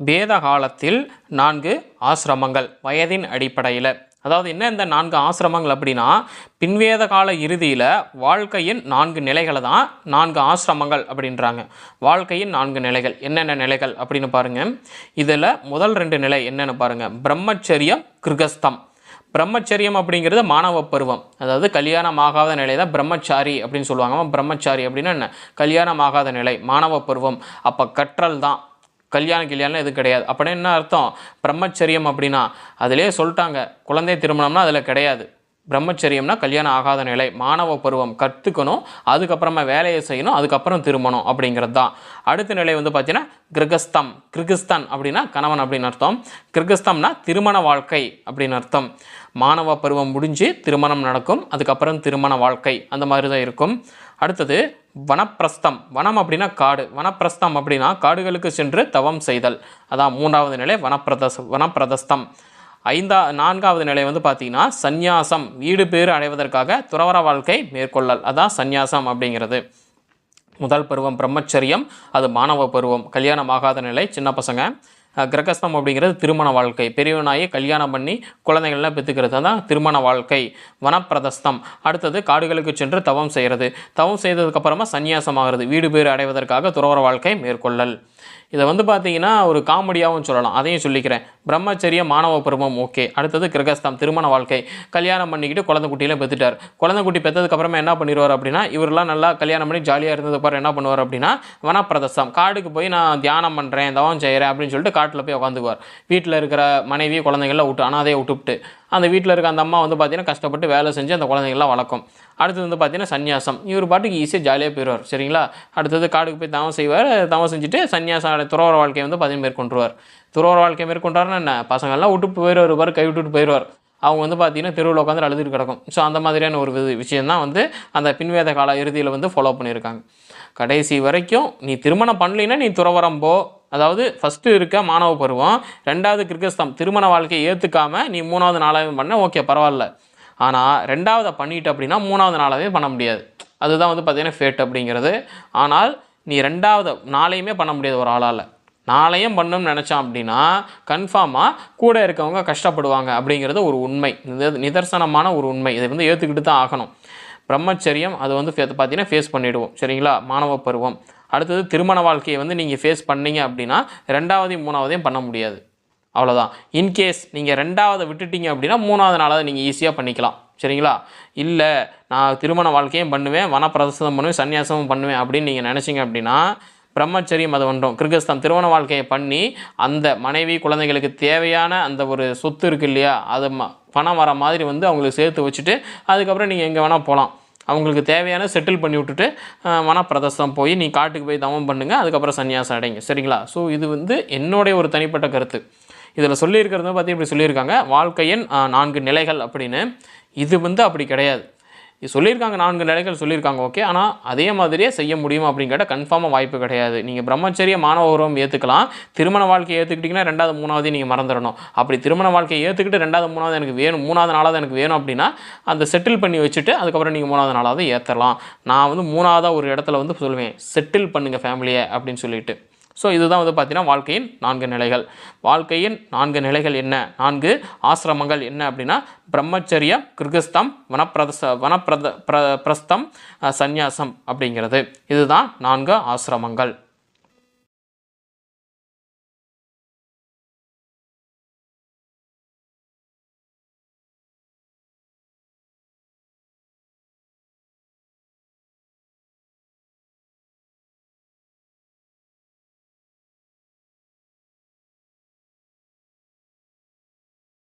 வேத காலத்தில் நான்கு ஆசிரமங்கள் வயதின் அடிப்படையில். அதாவது என்ன இந்த நான்கு ஆசிரமங்கள் அப்படின்னா பின்வேத கால இறுதியில் வாழ்க்கையின் நான்கு நிலைகளை தான் நான்கு ஆசிரமங்கள் அப்படின்றாங்க. வாழ்க்கையின் நான்கு நிலைகள் என்னென்ன நிலைகள் அப்படின்னு பாருங்கள் இதில் முதல் ரெண்டு நிலை என்னென்னு பாருங்கள் பிரம்மச்சரியம் கிருகஸ்தம். பிரம்மச்சரியம் அப்படிங்கிறது மாணவ பருவம். அதாவது கல்யாணம் ஆகாத நிலை தான் பிரம்மச்சாரி அப்படின்னு சொல்லுவாங்க. பிரம்மச்சாரி அப்படின்னா என்ன? கல்யாணம் ஆகாத நிலை மாணவ பருவம். அப்போ கற்றல் தான். கல்யாணம் கல்யாணம் எதுவும் கிடையாது. அப்படின்னு என்ன அர்த்தம்? பிரம்மச்சரியம் அப்படின்னா அதிலே சொல்லிட்டாங்க. குழந்தை திருமணம்னா அதில் கிடையாது. பிரம்மச்சரியம்னா கல்யாணம் ஆகாத நிலை. மாணவ பருவம் கற்றுக்கணும் அதுக்கப்புறமா வேலையை செய்யணும் அதுக்கப்புறம் திருமணம் அப்படிங்கிறது தான். அடுத்த நிலை வந்து பார்த்தீங்கன்னா கிர்கஸ்தம். கிர்கிஸ்தான் அப்படின்னா கணவன் அப்படின்னு அர்த்தம். கிர்கிஸ்தம்னா திருமண வாழ்க்கை அப்படின்னு அர்த்தம். மாணவ பருவம் முடிஞ்சு திருமணம் நடக்கும். அதுக்கப்புறம் திருமண வாழ்க்கை. அந்த மாதிரி தான் இருக்கும். அடுத்தது வனப்பிரஸ்தம். வனம் அப்படின்னா காடு. வனப்பிரஸ்தம் அப்படின்னா காடுகளுக்கு சென்று தவம் செய்தல். அதான் மூன்றாவது நிலை வனப்பிரதஸ் வனப்பிரதஸ்தம். ஐந்தா நான்காவது நிலை வந்து பார்த்தீங்கன்னா சந்நியாசம். வீடு பேறு அடைவதற்காக துறவர வாழ்க்கை மேற்கொள்ளல். அதான் சந்நியாசம் அப்படிங்கிறது. முதல் பருவம் பிரம்மச்சரியம் அது மாணவ பருவம். கல்யாணம் ஆகாத நிலை சின்ன பசங்க. கிரகஸ்தம் அப்படிங்கிறது திருமண வாழ்க்கை. பெரியவனாகி கல்யாணம் பண்ணி குழந்தைகள்லாம் பெற்றுக்கிறது தான் திருமண வாழ்க்கை. வனப்பிரதஸ்தம். அடுத்தது காடுகளுக்கு சென்று தவம் செய்கிறது. தவம் செய்ததுக்கப்புறமா சந்நியாசம் ஆகிறது வீடு பேர் அடைவதற்காக துறவர வாழ்க்கை மேற்கொள்ளல். இதை வந்து பார்த்தீங்கன்னா ஒரு காமெடியாகவும் சொல்லலாம். அதையும் சொல்லிக்கிறேன். பிரம்மச்சரிய மாணவ பருவம் ஓகே. அடுத்தது கிரகஸ்தம் திருமண வாழ்க்கை. கல்யாணம் பண்ணிக்கிட்டு குழந்தை குட்டியில பெற்றுட்டார் குழந்தை குட்டி பெற்றதுக்கப்புறமா என்ன பண்ணிடுவார் அப்படின்னா இவரெல்லாம் நல்லா கல்யாணம் பண்ணி ஜாலியாக இருந்தது அப்புறம் என்ன பண்ணுவார் அப்படின்னா வனப்பிரதசம். காடுக்கு போய் நான் தியானம் பண்ணுறேன் தவம் செய்கிறேன் அப்படின்னு சொல்லிட்டு காட்டில் போய் உட்காந்துக்குவார் வீட்டில் இருக்கிற மனைவி குழந்தைங்கள விட்டு அனாதையை விட்டுவிட்டு அந்த வீட்டில் இருக்க அந்த அம்மா வந்து பார்த்தீங்கன்னா கஷ்டப்பட்டு வேலை செஞ்சு அந்த குழந்தைங்களாம் வளர்க்கும். அடுத்தது வந்து பார்த்தீங்கன்னா சன்னியாசம் இவர் பாட்டுக்கு ஈஸியாக ஜாலியாக போயிடுவார் சரிங்களா? அடுத்தது காடுக்கு போய் தவம் செய்வார் தவம் செஞ்சுட்டு சன்னியாசம் துறவர வாழ்க்கையை வந்து பார்த்திங்கன்னா மேற்கொண்டுருவார். துறவர வாழ்க்கையை மேற்கொண்டாருன்னா என்ன? பசங்கள்லாம் விட்டு போயிடுவார் பாரு கை விட்டுட்டு போயிடுவார் அவங்க வந்து பார்த்தீங்கன்னா தெருவில் உட்காந்து அழுதுட்டு கிடக்கும். ஸோ அந்த மாதிரியான ஒரு வி- விஷயந்தான் வந்து அந்த பின்வேத கால இறுதியில் வந்து ஃபாலோ பண்ணியிருக்காங்க. கடைசி வரைக்கும் நீ திருமணம் பண்ணலைன்னா நீ துறவரம் போ. அதாவது ஃபஸ்ட்டு இருக்க மாணவ பருவம் ரெண்டாவது கிர்கிஸ்தம். திருமண வாழ்க்கையை ஏற்றுக்காம நீ மூணாவது நாளாவது பண்ண ஓகே பரவாயில்ல. ஆனால் ரெண்டாவதை பண்ணிட்டு அப்படின்னா மூணாவது நாளாவே பண்ண முடியாது. அதுதான் வந்து பார்த்தீங்கன்னா ஃபேட் அப்படிங்கிறது. ஆனால் நீ ரெண்டாவது நாளையுமே பண்ண முடியாது ஒரு ஆளால். நாளையும் பண்ணணும்னு நினச்சான் அப்படின்னா கன்ஃபார்மாக கூட இருக்கவங்க கஷ்டப்படுவாங்க அப்படிங்கிறது ஒரு உண்மை. நித- நிதர்சனமான ஒரு உண்மை. இதை வந்து ஏற்றுக்கிட்டு தான் ஆகணும். பிரம்மச்சரியம் அது வந்து பார்த்தீங்கன்னா ஃபேஸ் பண்ணிவிடுவோம் சரிங்களா? மாணவ பருவம். அடுத்தது திருமண வாழ்க்கையை வந்து நீங்கள் ஃபேஸ் பண்ணீங்க அப்படின்னா ரெண்டாவதையும் மூணாவதையும் பண்ண முடியாது. அவ்வளோதான் இன்கேஸ் நீங்கள் ரெண்டாவதை விட்டுட்டீங்க அப்படின்னா மூணாவது நாளாவது நீங்கள் ஈஸியாக பண்ணிக்கலாம். சரிங்களா? இல்லை நான் திருமண வாழ்க்கையும் பண்ணுவேன் வனப்பிரதசனம் பண்ணுவேன் சன்னியாசமும் பண்ணுவேன் அப்படின்னு நீங்கள் நினச்சிங்க அப்படின்னா பிரம்மச்சரியம் அது ஒன்றும் கிர்கிஸ்தான் திருமண வாழ்க்கையை பண்ணி அந்த மனைவி குழந்தைகளுக்கு தேவையான அந்த ஒரு சொத்து இருக்கு இல்லையா அது ம- பணம் வர மாதிரி வந்து அவங்களுக்கு சேர்த்து வச்சுட்டு அதுக்கப்புறம் நீங்கள் எங்கே வேணால் போகலாம் அவங்களுக்கு தேவையான செட்டில் பண்ணி விட்டுட்டு அஹ், போய் நீ காட்டுக்கு போய் தவம் பண்ணுங்க அதுக்கப்புறம் சன்னியாசம் அடைங்க. சரிங்களா? ஸோ இது வந்து என்னுடைய ஒரு தனிப்பட்ட கருத்து. இதில் சொல்லியிருக்கிறது பார்த்து இப்படி சொல்லியிருக்காங்க. வாழ்க்கையின் நான்கு நிலைகள் அப்படின்னு. இது வந்து அப்படி கிடையாது. சொல்லியிருக்காங்க நான்கு நிலைகள் சொல்லியிருக்காங்க ஓகே ஆனால் அதே மாதிரியே செய்ய முடியுமா அப்படின்னு கேட்டால் கன்ஃபார்மாக வாய்ப்பு கிடையாது. நீங்கள் பிரம்மச்சரிய மாணவ ஏற்றுக்கலாம் திருமண வாழ்க்கையை ஏற்றுக்கிட்டிங்கன்னா ரெண்டாவது மூணாவது நீங்கள் மறந்துடணும். அப்படி திருமண வாழ்க்கையை ஏற்றுக்கிட்டு ரெண்டாவது மூணாவது எனக்கு வேணும் மூணாவது நாளாவது எனக்கு வேணும் அப்படின்னா அந்த செட்டில் பண்ணி வச்சுட்டு அதுக்கப்புறம் நீங்கள் மூணாவது நாளாவது ஏற்றலாம் நான் வந்து மூணாவதாக ஒரு இடத்துல வந்து சொல்லுவேன் செட்டில் பண்ணுங்கள் ஃபேமிலியை அப்படின்னு சொல்லிட்டு. ஸோ இதுதான் வந்து பார்த்தீங்கன்னா வாழ்க்கையின் நான்கு நிலைகள். வாழ்க்கையின் நான்கு நிலைகள் என்ன? நான்கு ஆசிரமங்கள் என்ன அப்படின்னா பிரம்மச்சரியம் கிர்கிஸ்தம் வனப்பிரதச வனப்பிரத பிர பிரஸ்தம் சந்நியாசம் அப்படிங்கிறது. இதுதான் நான்கு ஆசிரமங்கள்.